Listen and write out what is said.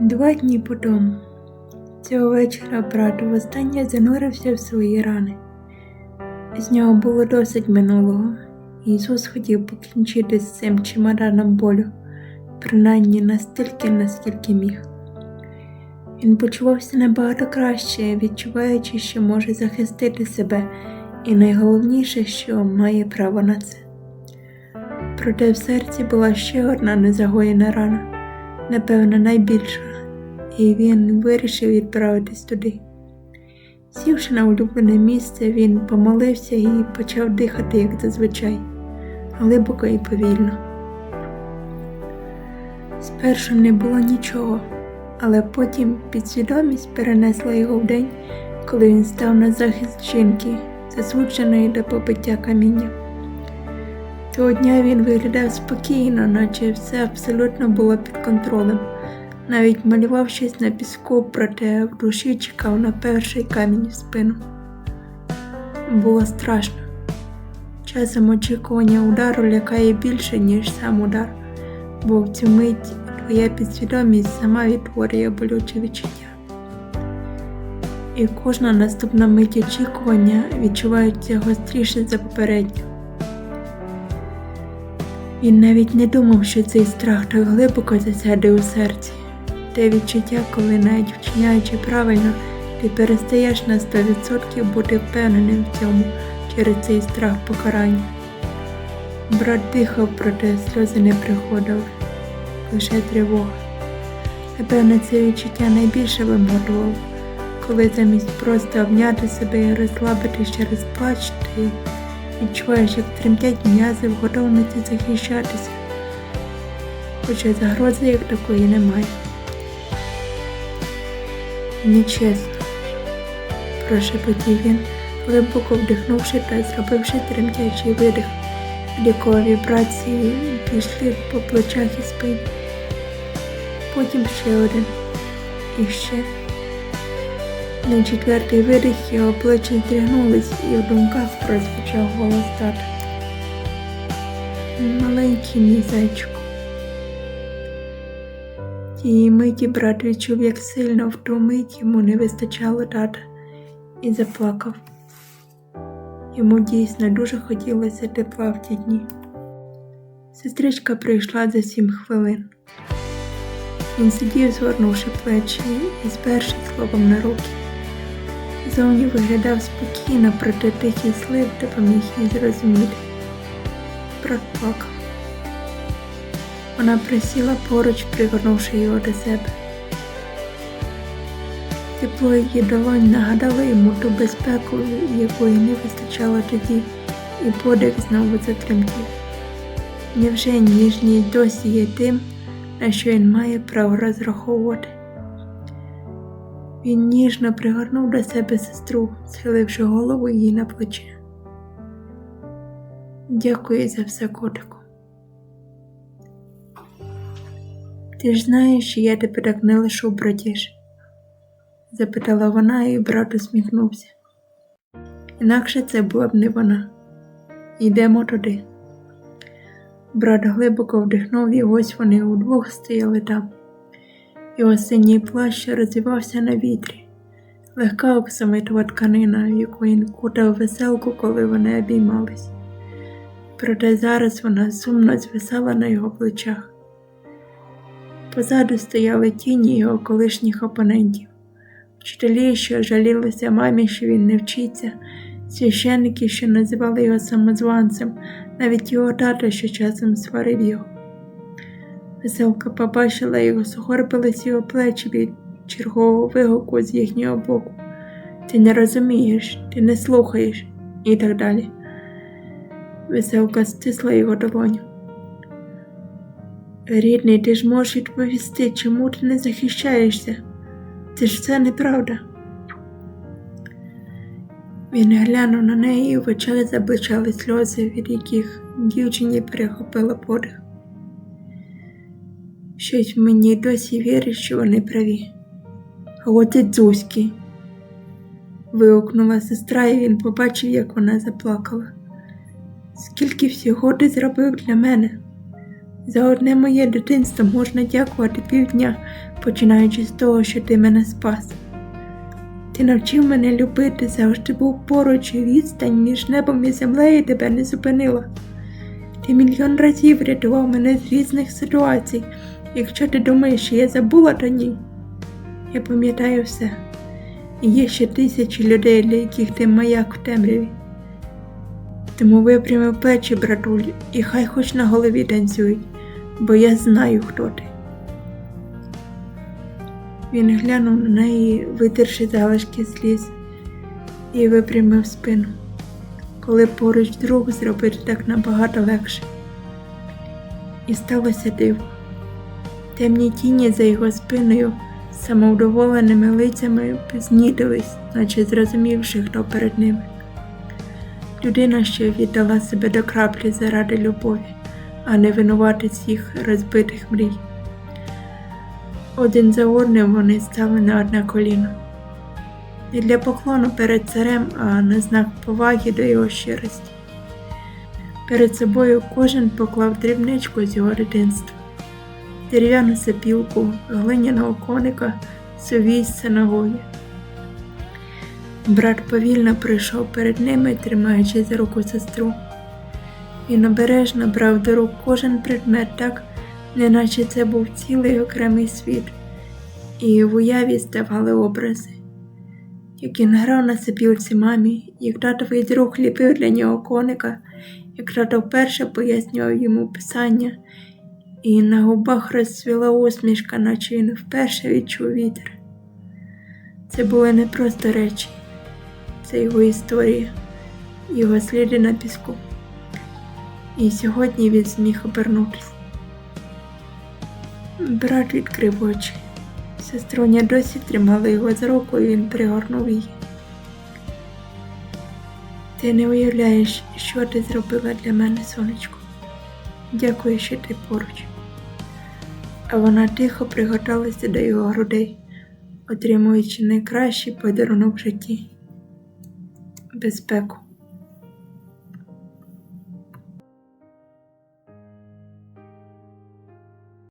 Два дні по тому. Цього вечора брат востаннє занурився в свої рани. З нього було досить минулого. Ісус хотів покінчити з цим чемоданом болю, принаймні настільки, наскільки міг. Він почувався набагато краще, відчуваючи, що може захистити себе, і найголовніше, що має право на це. Проте в серці була ще одна незагоєна рана, напевно, найбільша, і він вирішив відправитись туди. Сівши на улюблене місце, він помолився і почав дихати, як зазвичай, глибоко і повільно. Спершу не було нічого, але потім підсвідомість перенесла його в день, коли він став на захист жінки, засудженої до побиття каміння. Того дня він виглядав спокійно, наче все абсолютно було під контролем. Навіть малював щось на піску, проте в душі чекав на перший камінь в спину. Було страшно. Часом очікування удару лякає більше, ніж сам удар, бо в цю мить твоя підсвідомість сама відтворює болюче відчуття. І кожна наступна мить очікування відчувається гостріше за попередню. Він навіть не думав, що цей страх так глибоко засяде у серці, те відчуття, коли навіть вчиняючи правильно, ти перестаєш на 100% бути впевненим в цьому через цей страх покарання. Брат дихав, проте сльози не приходили, лише тривога. Напевне, це відчуття найбільше вимотувало, коли замість просто обняти себе і розслабитись через плач, ти відчуваєш, як тремтять м'язи в готовності захищатися, хоча загрози як такої немає. Нечесно, прошепотів він, глибоко вдихнувши та зробивши тремтячий видих, від якого вібрації пішли по плечах і спині. Потім ще один і ще. На четвертий видих його плечі здригнулись і в думках прозвучав голос тата. Маленький мій зайчику. Тієї миті брат відчув, як сильно в ту мить йому не вистачало тата і заплакав. Йому дійсно дуже хотілося тепла в ті дні. Сестричка прийшла за сім хвилин. Він сидів, згорнувши плечі і сперши словом на руки. Зовні виглядав спокійно, проте тихий слив допоміг їй зрозуміти. Брат плакав. Вона присіла поруч, пригорнувши його до себе. Тепло її долонь нагадало йому ту безпеку, якої не вистачало тоді, і подих знову затремтів. Невже ніжність досі є тим, на що він має право розраховувати? Він ніжно пригорнув до себе сестру, схиливши голову їй на плече. Дякую за все, котику. Ти ж знаєш, що я тебе так не лишу, братіш? запитала вона, і брат усміхнувся. Інакше це була б не вона. Йдемо туди. Брат глибоко вдихнув, і ось вони удвох стояли там. Його синій плащ розвивався на вітрі, легка оксамитова тканина, яку він кутав веселку, коли вони обіймались. Проте зараз вона сумно звисала на його плечах. Позаду стояли тіні його колишніх опонентів, вчителі, що жалілися мамі, що він не вчиться, священники, що називали його самозванцем, навіть його тата, що часом сварив його. Веселка побачила його, сухорбились його плечі від чергового вигуку з їхнього боку. Ти не розумієш, ти не слухаєш і так далі. Веселка стисла його долоню. Рідний, ти ж можеш відповісти, чому ти не захищаєшся? Це ж все неправда. Він глянув на неї і в очах забличали сльози, від яких дівчині перехопила подих. Щось мені досі вірить, що вони праві. А от і Дзузьки. вигукнула сестра, і він побачив, як вона заплакала. Скільки всього ти зробив для мене? За одне моє дитинство можна дякувати півдня, починаючи з того, що ти мене спас. Ти навчив мене любити, завжди був поруч і відстань між небом і землею тебе не зупинила. Ти мільйон разів рятував мене з різних ситуацій. Якщо ти думаєш, що я забула, то ні. Я пам'ятаю все. І є ще тисячі людей, для яких ти маяк в темряві. Тому випрямив плечі, братуль, і хай хоч на голові танцюють, бо я знаю, хто ти. Він глянув на неї, витерши залишки сліз, і випрямив спину. Коли поруч друг зробити так набагато легше. І сталося диво. Темні тіні за його спиною самовдоволеними лицями знітились, наче зрозумівши, хто перед ними. Людина, що віддала себе до краплі заради любові, а не винуватець їх розбитих мрій. Один за одним вони стали на одне коліно. Не для поклону перед царем, а на знак поваги до його щирості. Перед собою кожен поклав дрібничку з його дитинства, дерев'яну сапілку, глиняного коника, сувій з синагоги. Брат повільно прийшов перед ними, тримаючи за руку сестру. Він обережно брав до рук кожен предмет так, неначе це був цілий окремий світ, і в уяві ставали образи. Як він грав на сипілці мамі, як татовий друг ліпив для нього коника, як тато вперше пояснював йому писання, і на губах розцвіла усмішка, наче він вперше відчув вітер. Це були не просто речі, це його історія, його сліди на піску. І сьогодні він зміг обернутися. Брат відкрив очі. Сеструня досі тримала його за руку, і він пригорнув її. Ти не уявляєш, що ти зробила для мене, сонечко. Дякую, що ти поруч. А вона тихо приготалася до його грудей, отримуючи найкращий подарунок в житті безпеку.